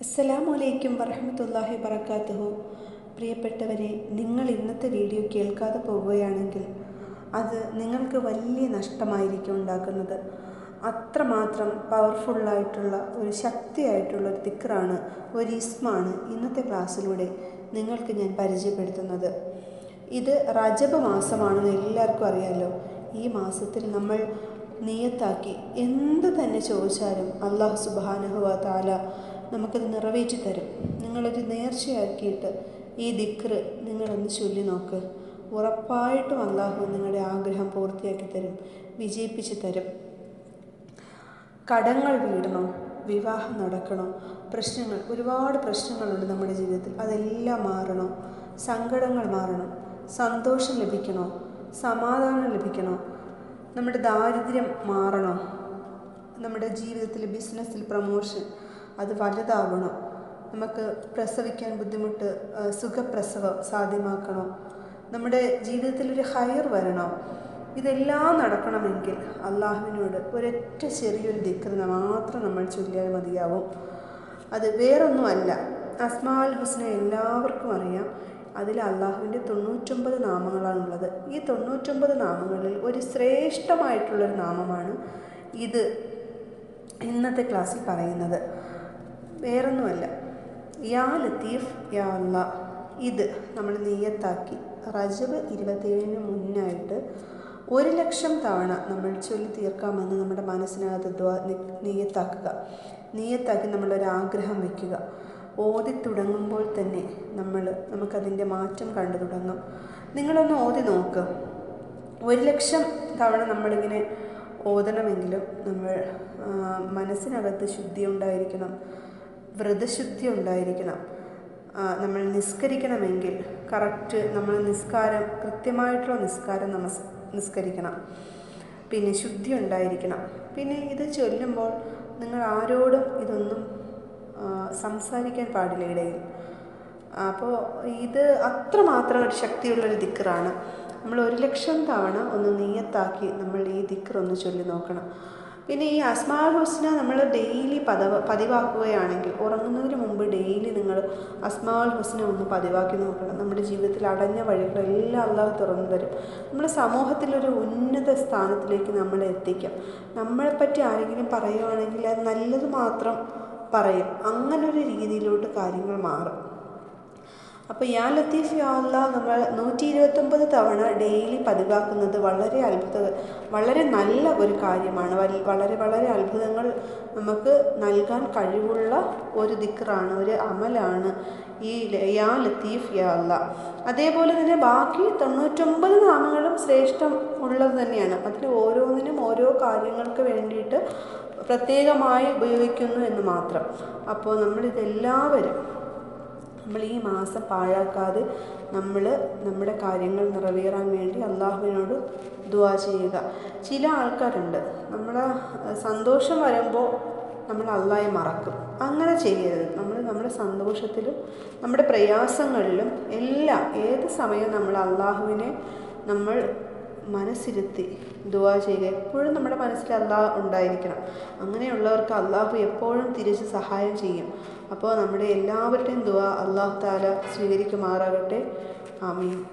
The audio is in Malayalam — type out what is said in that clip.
അസ്സലാമലൈക്കും വറഹമത്തല്ലാഹി വബർക്കാത്തുഹു പ്രിയപ്പെട്ടവരെ നിങ്ങൾ ഇന്നത്തെ വീഡിയോ കേൾക്കാതെ പോവുകയാണെങ്കിൽ അത് നിങ്ങൾക്ക് വലിയ നഷ്ടമായിരിക്കും ഉണ്ടാക്കുന്നത്. അത്രമാത്രം പവർഫുള്ളായിട്ടുള്ള ഒരു ശക്തിയായിട്ടുള്ള ഒരു തിക്കറാണ് ഒരു ഇസ്മാണ് ഇന്നത്തെ ക്ലാസ്സിലൂടെ നിങ്ങൾക്ക് ഞാൻ പരിചയപ്പെടുത്തുന്നത്. ഇത് റജബ് മാസമാണെന്ന് എല്ലാവർക്കും അറിയാമല്ലോ ഈ മാസത്തിൽ നമ്മൾ നിയത്താക്കി എന്ത് തന്നെ ചോദിച്ചാലും അള്ളാഹു സുബാനഹുവ താല നമുക്കത് നിറവേറ്റി തരും. നിങ്ങളൊരു നേർച്ചയാക്കിയിട്ട് ഈ ദിക്റ് നിങ്ങളൊന്ന് ചൊല്ലി നോക്ക്. ഉറപ്പായിട്ടും അള്ളാഹു നിങ്ങളുടെ ആഗ്രഹം പൂർത്തിയാക്കി തരും വിജയിപ്പിച്ച് തരും. കടങ്ങൾ വീടണോ വിവാഹം നടക്കണോ. പ്രശ്നങ്ങൾ ഒരുപാട് പ്രശ്നങ്ങളുണ്ട് നമ്മുടെ ജീവിതത്തിൽ. അതെല്ലാം മാറണോ. സങ്കടങ്ങൾ മാറണം. സന്തോഷം ലഭിക്കണോ? സമാധാനം ലഭിക്കണോ? നമ്മുടെ ദാരിദ്ര്യം മാറണോ? നമ്മുടെ ജീവിതത്തിൽ ബിസിനസ്സിൽ പ്രമോഷൻ അത് വലുതാവണോ. നമുക്ക് പ്രസവിക്കാൻ ബുദ്ധിമുട്ട് സുഖപ്രസവം സാധ്യമാക്കണോ. നമ്മുടെ ജീവിതത്തിൽ ഒരു ഹയർ വരണം. ഇതെല്ലാം നടക്കണമെങ്കിൽ അള്ളാഹുവിനോട് ഒരൊറ്റ ചെറിയൊരു ദിക്ർ മാത്രം നമ്മൾ ചൊല്ലിയാൽ മതിയാവും. അത് വേറൊന്നുമല്ല. അസ്മാൽ ഹുസ്ന എല്ലാവർക്കും അറിയാം. അതിൽ അള്ളാഹുവിന്റെ തൊണ്ണൂറ്റൊമ്പത് നാമങ്ങളാണുള്ളത്. ഈ തൊണ്ണൂറ്റൊമ്പത് നാമങ്ങളിൽ ഒരു ശ്രേഷ്ഠമായിട്ടുള്ളൊരു നാമമാണ് ഇത് ഇന്നത്തെ ക്ലാസ്സിൽ പറയുന്നത്. വേറൊന്നുമല്ല. യാ ലത്തീഫ് യാ അല്ലാ ഇത് നമ്മൾ നെയ്യത്താക്കി. റജബ് ഇരുപത്തേഴിന് മുന്നായിട്ട് ഒരു ലക്ഷം തവണ നമ്മൾ ചൊല്ലി തീർക്കാമെന്ന് നമ്മുടെ മനസ്സിനകത്ത് ദ്വാ നെയ്യത്താക്കുക. നെയ്യത്താക്കി നമ്മളൊരാഗ്രഹം വയ്ക്കുക ഓതി തുടങ്ങുമ്പോൾ തന്നെ നമ്മൾ നമുക്കതിന്റെ മാറ്റം കണ്ടു തുടങ്ങും. നിങ്ങളൊന്ന് ഓതി നോക്ക്. ഒരു ലക്ഷം തവണ നമ്മളിങ്ങനെ ഓതണമെങ്കിലും നമ്മൾ മനസ്സിനകത്ത് ശുദ്ധി ഉണ്ടായിരിക്കണം. വ്രതശുദ്ധി ഉണ്ടായിരിക്കണം. നമ്മൾ നിസ്കരിക്കണമെങ്കിൽ കറക്റ്റ് നമ്മൾ നിസ്കാരം കൃത്യമായിട്ടുള്ള നിസ്കാരം നമസ് നിസ്കരിക്കണം. പിന്നെ ശുദ്ധി ഉണ്ടായിരിക്കണം. പിന്നെ ഇത് ചൊല്ലുമ്പോൾ നിങ്ങൾ ആരോടും ഇതൊന്നും സംസാരിക്കാൻ പാടില്ല ഇടയിൽ. അപ്പോൾ ഇത് അത്രമാത്രം ഒരു ശക്തിയുള്ളൊരു ദിക്കറാണ്. നമ്മൾ ഒരു ലക്ഷം തവണ ഒന്ന് നീയത്താക്കി നമ്മൾ ഈ ദിക്കർ ഒന്ന് ചൊല്ലി നോക്കണം. പിന്നെ ഈ അസ്മാൽ ഹുസ്ന നമ്മൾ ഡെയിലി പതവ് പതിവാക്കുകയാണെങ്കിൽ ഉറങ്ങുന്നതിന് മുമ്പ് ഡെയിലി നിങ്ങൾ അസ്മാൽ ഹുസ്ന ഒന്ന് പതിവാക്കി നോക്കണം. നമ്മുടെ ജീവിതത്തിൽ അടഞ്ഞ വഴികളെല്ലാം അള്ളാഹ് തുറന്നു തരും. നമ്മുടെ സമൂഹത്തിലൊരു ഉന്നത സ്ഥാനത്തിലേക്ക് നമ്മളെ എത്തിക്കാം. നമ്മളെപ്പറ്റി ആരെങ്കിലും പറയുകയാണെങ്കിൽ അത് നല്ലത് മാത്രം പറയും. അങ്ങനൊരു രീതിയിലോട്ട് കാര്യങ്ങൾ മാറും. അപ്പോൾ യാ ലത്തീഫ് യാ അല്ലാ നമ്മൾ നൂറ്റി ഇരുപത്തൊമ്പത് തവണ ഡെയിലി പതിവാക്കുന്നത് വളരെ അത്ഭുത വളരെ നല്ല ഒരു കാര്യമാണ്. വളരെ വളരെ അത്ഭുതങ്ങൾ നമുക്ക് നൽകാൻ കഴിവുള്ള ഒരു ദിക്റാണ് ഒരു അമലാണ് ഈ യാ ലത്തീഫ് യാ അല്ലാ. അതേപോലെ തന്നെ ബാക്കി തൊണ്ണൂറ്റൊമ്പത് നാമങ്ങളും ശ്രേഷ്ഠം ഉള്ളത് തന്നെയാണ്. അതിൽ ഓരോന്നിനും ഓരോ കാര്യങ്ങൾക്ക് വേണ്ടിയിട്ട് പ്രത്യേകമായി ഉപയോഗിക്കുന്നു എന്ന് മാത്രം. അപ്പോൾ നമ്മളിതെല്ലാവരും നമ്മൾ ഈ മാസം പാഴാക്കാതെ നമ്മൾ നമ്മുടെ കാര്യങ്ങൾ നിറവേറാൻ വേണ്ടി അള്ളാഹുവിനോട് ദുവാ ചെയ്യുക. ചില ആൾക്കാരുണ്ട്. നമ്മളെ സന്തോഷം വരുമ്പോൾ നമ്മൾ അള്ളാഹെ മറക്കും. അങ്ങനെ ചെയ്യരുത്. നമ്മൾ നമ്മുടെ സന്തോഷത്തിലും നമ്മുടെ പ്രയാസങ്ങളിലും എല്ലാം ഏത് സമയവും നമ്മൾ അള്ളാഹുവിനെ നമ്മൾ മനസ്സിരുത്തി ദുവാ ചെയ്യുക. എപ്പോഴും നമ്മുടെ മനസ്സിൽ അള്ളാഹ് ഉണ്ടായിരിക്കണം. അങ്ങനെയുള്ളവർക്ക് അള്ളാഹു എപ്പോഴും തിരിച്ച് സഹായം ചെയ്യും. അപ്പോൾ നമ്മുടെ എല്ലാവരുടെയും ദുവാ അള്ളാഹു താല സ്വീകരിക്കുമാറാകട്ടെ. ആമീൻ.